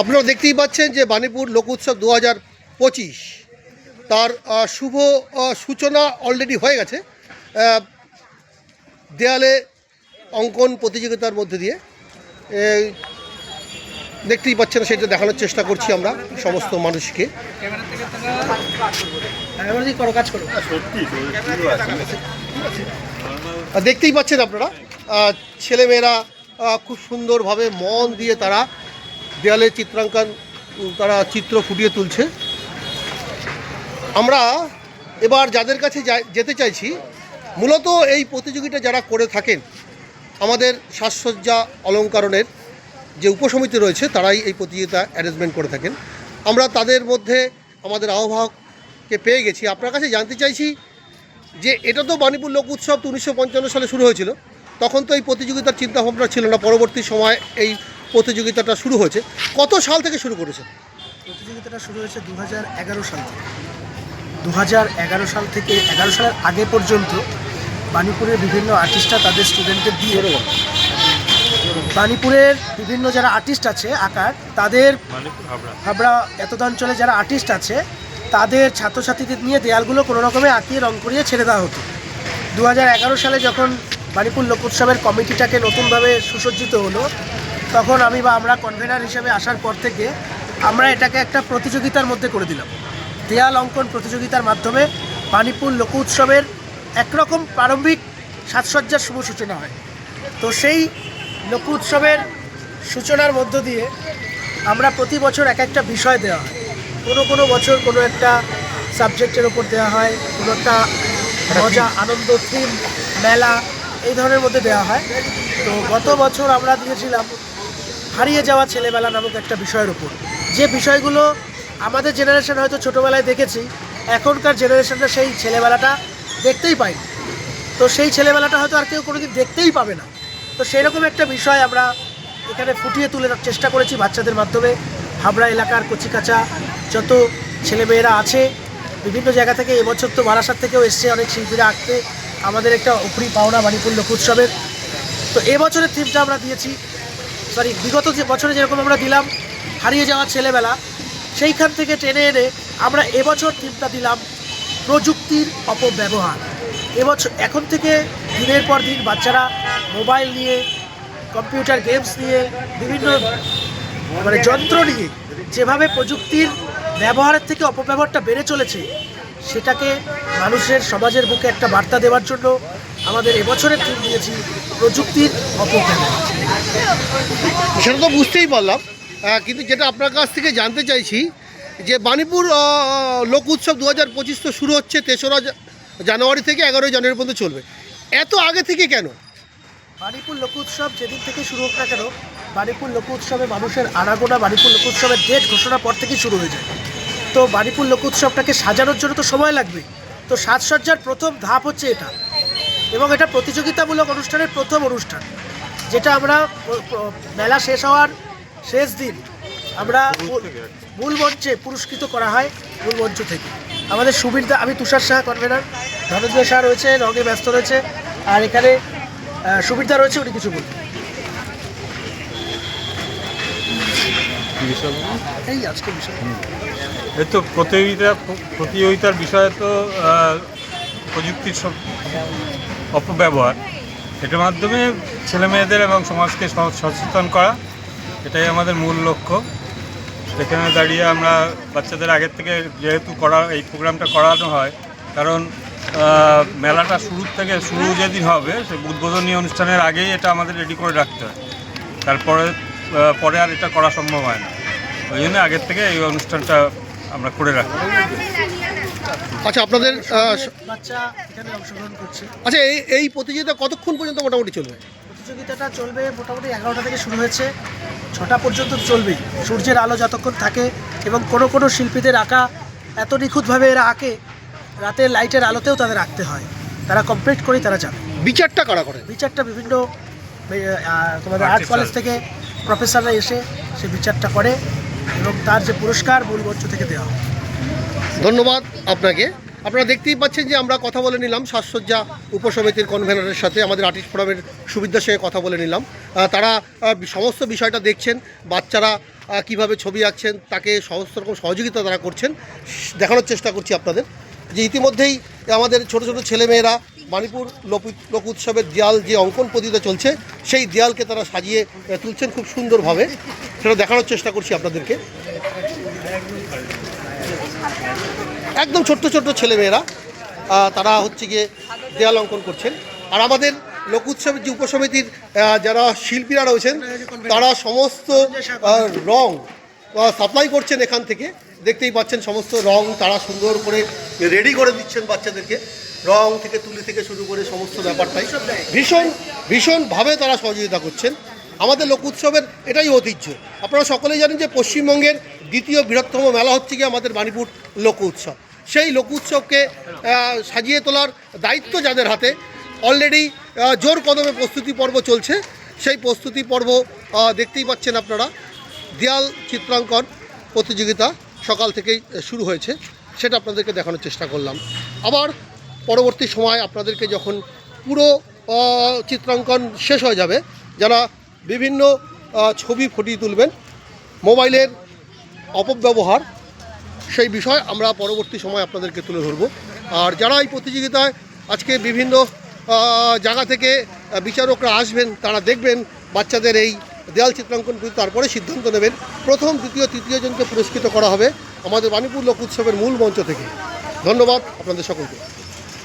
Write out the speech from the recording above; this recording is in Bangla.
আপনারা দেখতেই পাচ্ছেন যে বাণীপুর লোক উৎসব দু হাজার পঁচিশ। তার শুভ সূচনা অলরেডি হয়ে গেছে। দেয়ালে অঙ্কন প্রতিযোগিতার মধ্যে দিয়ে। দেখতেই পাচ্ছেন সেটা দেখানোর চেষ্টা করছি আমরা সমস্ত মানুষকে। করো দেখতেই পাচ্ছেন আপনারা ছেলেমেয়েরা খুব সুন্দরভাবে মন দিয়ে তারা দেয়ালে চিত্রাঙ্কন তারা চিত্র ফুটিয়ে তুলছে। আমরা এবার যাদের কাছে যেতে চাইছি, মূলত এই প্রতিযোগিতা যারা করে থাকেন, আমাদের সাজসজ্জা অলঙ্করণের যে উপসমিতি রয়েছে, তারাই এই প্রতিযোগিতা অ্যারেঞ্জমেন্ট করে থাকেন। আমরা তাদের মধ্যে আমাদের আহ্বায়ককে পেয়ে গেছি। আপনার কাছে জানতে চাইছি যে, এটা তো বাণীপুর লোক উৎসব উনিশশো সালে শুরু হয়েছিল। তখন তো এই প্রতিযোগিতার চিন্তাভাবনা ছিল না। পরবর্তী সময় এই প্রতিযোগিতাটা শুরু হয়েছে। কত সাল থেকে শুরু করেছে প্রতিযোগিতাটা শুরু হয়েছে দু এগারো সাল থেকে। দু এগারো সাল থেকে এগারো সালের আগে পর্যন্ত বাণীপুরের বিভিন্ন আর্টিস্টরা তাদের স্টুডেন্টদের দিয়ে বাণীপুরের বিভিন্ন যারা আর্টিস্ট আছে আঁকার তাদের হাবড়া। এতদ অঞ্চলে যারা আর্টিস্ট আছে তাদের ছাত্রছাত্রীদের নিয়ে দেয়ালগুলো কোনো রকমে আঁকিয়ে রং করিয়ে ছেড়ে দেওয়া হতো। দু হাজার এগারো সালে যখন বাণীপুর লোক উৎসবের কমিটিটাকে নতুনভাবে সুসজ্জিত হলো তখন আমি বা আমরা কনভেনার হিসেবে আসার পর থেকে আমরা এটাকে একটা প্রতিযোগিতার মধ্যে করে দিলাম। দেয়াল অঙ্কন প্রতিযোগিতার মাধ্যমে পানিপুর লোক উৎসবের একরকম প্রারম্ভিক সাজসজ্জার শুভ সূচনা হয়। তো সেই লোক উৎসবের সূচনার মধ্য দিয়ে আমরা প্রতি বছর এক একটা বিষয় দেওয়া হয়। কোনো কোনো বছর কোনো একটা সাবজেক্টের ওপর দেওয়া হয়, কোনো একটা মজা, আনন্দ থিম মেলা এই ধরনের মধ্যে দেওয়া হয়। তো গত বছর আমরা দিয়েছিলাম হারিয়ে যাওয়া ছেলেবেলা নামক একটা বিষয়ের উপর। যে বিষয়গুলো আমাদের জেনারেশন হয়তো ছোটোবেলায় দেখেছি, এখনকার জেনারেশনটা সেই ছেলেবেলাটা দেখতেই পায়নি তো সেই ছেলেবেলাটা হয়তো আর কেউ কোনোদিন দেখতেই পাবে না। তো সেই রকম একটা বিষয় আমরা এখানে ফুটিয়ে তুলে চেষ্টা করেছি বাচ্চাদের মাধ্যমে। হাবড়া এলাকার কচিকাচা যত ছেলেমেয়েরা আছে, বিভিন্ন জায়গা থেকে এবছর তো বারাসাত থেকেও এসছে অনেক শিল্পীরা আঁকতে। আমাদের একটা উপরি পাওনা বাণীপুর লোক উৎসবের। তো এবছরের থিমটা আমরা দিয়েছি সরি বিগত যে বছরে যেরকম আমরা দিলাম, হারিয়ে যাওয়া ছেলেবেলা, সেইখান থেকে টেনে এনে আমরা এবছর থিমটা দিলাম প্রযুক্তির অপব্যবহার। এবছর, এখন থেকে দিনের পর দিন বাচ্চারা মোবাইল নিয়ে, কম্পিউটার গেমস নিয়ে, বিভিন্ন মানে যন্ত্র নিয়ে যেভাবে প্রযুক্তির ব্যবহারের থেকে অপব্যবহারটা বেড়ে চলেছে, সেটাকে মানুষের, সমাজের বুকে একটা বার্তা দেওয়ার জন্য আমাদের এবছরের থিম দিয়েছি প্রযুক্তির অপব্যবহার। সেটা তো বুঝতেই পারলাম। কিন্তু যেটা আপনার কাছ থেকে জানতে চাইছি যে বাণীপুর লোক উৎসব দু হাজার পঁচিশ তো শুরু হচ্ছে তেসরা জানুয়ারি থেকে এগারোই জানুয়ারি পর্যন্ত চলবে। এত আগে থেকে কেন? বাণীপুর লোক উৎসব যেদিন থেকে শুরু হোক না কেন বাণীপুর লোক উৎসবে মানুষের আনাগোনা বাণীপুর লোক উৎসবের ডেট ঘোষণার পর থেকেই শুরু হয়ে যায়। তো বাণীপুর লোক উৎসবটাকে সাজানোর জন্য তো সময় লাগবে তো সাজসজ্জার প্রথম ধাপ হচ্ছে এটা। এবং এটা প্রতিযোগিতামূলক অনুষ্ঠানের প্রথম অনুষ্ঠান যেটা আমরা মেলা শেষ হওয়ার শেষ দিন আমরা মূল- মঞ্চে পুরস্কৃত করা হয় মূল মঞ্চ থেকে। আমাদের সুবিধা আমি তুষার শাহ কনভেনার ধনঞ্জয় শাহ রয়েছে রঙে ব্যস্ত রয়েছে আর এখানে সুবিধা রয়েছে উনি কিছু বলবেন এই আজকে বিষয় এই তো প্রতিযোগিতা প্রতিযোগিতার বিষয়ে তো প্রযুক্তির সব অপব্যবহার। এটার মাধ্যমে ছেলে মেয়েদের এবং সমাজকে সচেতন করা, এটাই আমাদের মূল লক্ষ্য। সেখানে দাঁড়িয়ে আমরা বাচ্চাদের আগের থেকে যেহেতু করা, এই প্রোগ্রামটা করানো হয়, কারণ মেলাটা শুরুর থেকে শুরু যেদিন হবে সে উদ্বোধনী অনুষ্ঠানের আগেই এটা আমাদের রেডি করে রাখতে হয়। তারপরে পরে আর এটা করা সম্ভব হয় না। ওই জন্য আগের থেকে এই অনুষ্ঠানটা আমরা করে রাখি। আচ্ছা আপনাদের বাচ্চা এখানে অংশগ্রহণ করছে। আচ্ছা এই এই প্রতিযোগিতা কতক্ষণ পর্যন্ত মোটামুটি চলবে? প্রতিযোগিতাটা চলবে মোটামুটি এগারোটা থেকে শুরু হয়েছে। ছটা পর্যন্ত চলবেই। সূর্যের আলো যতক্ষণ থাকে এবং কোনো কোনো শিল্পীদের আঁকা এত নিখুঁতভাবে এরা আঁকে রাতের লাইটের আলোতেও তাদের আঁকতে হয়। তারা কমপ্লিট করেই তারা যাবে। বিচারটা কারা করে? বিচারটা বিভিন্ন তোমাদের আর্ট কলেজ থেকে প্রফেসররা এসে সে বিচারটা করে এবং তার যে পুরস্কার মূল মঞ্চ থেকে দেওয়া হয়। ধন্যবাদ আপনাকে। আপনারা দেখতেই পাচ্ছেন যে আমরা কথা বলে নিলাম, সাজসজ্জা উপসমিতির কনভেনারের সাথে আমাদের আর্টিস্ট ফোরামের সুবিধার সঙ্গে কথা বলে নিলাম। তারা সমস্ত বিষয়টা দেখছেন, বাচ্চারা কীভাবে ছবি আঁকছেন, তাকে সমস্ত রকম সহযোগিতা তারা করছেন, দেখানোর চেষ্টা করছি আপনাদের। যে ইতিমধ্যেই আমাদের ছোট ছোট ছেলেমেয়েরা মানিপুর লোক লোক উৎসবের দেয়াল যে অঙ্কন পদ্ধতিতে চলছে, সেই দেয়ালকে তারা সাজিয়ে তুলছেন খুব সুন্দরভাবে। সেটা দেখানোর চেষ্টা করছি আপনাদেরকে। একদম ছোট্ট ছোট্ট ছেলেমেয়েরা তারা হচ্ছে গিয়ে দেয়াল অঙ্কন করছেন। আর আমাদের লোক উৎসবের যে উপসমিতির যারা শিল্পীরা রয়েছেন, তারা সমস্ত রং সাপ্লাই করছেন এখান থেকে। দেখতেই পাচ্ছেন সমস্ত রং তারা সুন্দর করে রেডি করে দিচ্ছেন বাচ্চাদেরকে। রং থেকে তুলি থেকে শুরু করে সমস্ত ব্যাপারটাই। ভীষণ, ভীষণভাবে তারা সহযোগিতা করছেন। আমাদের লোক উৎসবের এটাই ঐতিহ্য। আপনারা সকলেই জানেন যে পশ্চিমবঙ্গের দ্বিতীয় বৃহত্তম মেলা হচ্ছে গিয়ে আমাদের বাণীপুর লোক উৎসব। সেই লোক উৎসবকে সাজিয়ে তোলার দায়িত্ব যাদের হাতে অলরেডি জোর কদমে প্রস্তুতি পর্ব চলছে। সেই প্রস্তুতি পর্ব দেখতেই পাচ্ছেন আপনারা, দেয়াল চিত্রাঙ্কন প্রতিযোগিতা সকাল থেকেই শুরু হয়েছে। সেটা আপনাদেরকে দেখানোর চেষ্টা করলাম। আবার পরবর্তী সময় আপনাদেরকে যখন পুরো চিত্রাঙ্কন শেষ হয়ে যাবে, যারা বিভিন্ন ছবি ফুটিয়ে তুলবেন। মোবাইলের অপব্যবহার, সেই বিষয় আমরা পরবর্তী সময় আপনাদেরকে তুলে ধরবো। আর যারা এই প্রতিযোগিতায় আজকে বিভিন্ন জায়গা থেকে বিচারকরা আসবেন, তারা দেখবেন বাচ্চাদের এই দেয়াল চিত্রাঙ্কন করে তারপরে সিদ্ধান্ত নেবেন। প্রথম, দ্বিতীয়, তৃতীয় জনকে পুরস্কৃত করা হবে আমাদের বাণীপুর লোক উৎসবের মূল মঞ্চ থেকে। ধন্যবাদ আপনাদের সকলকে।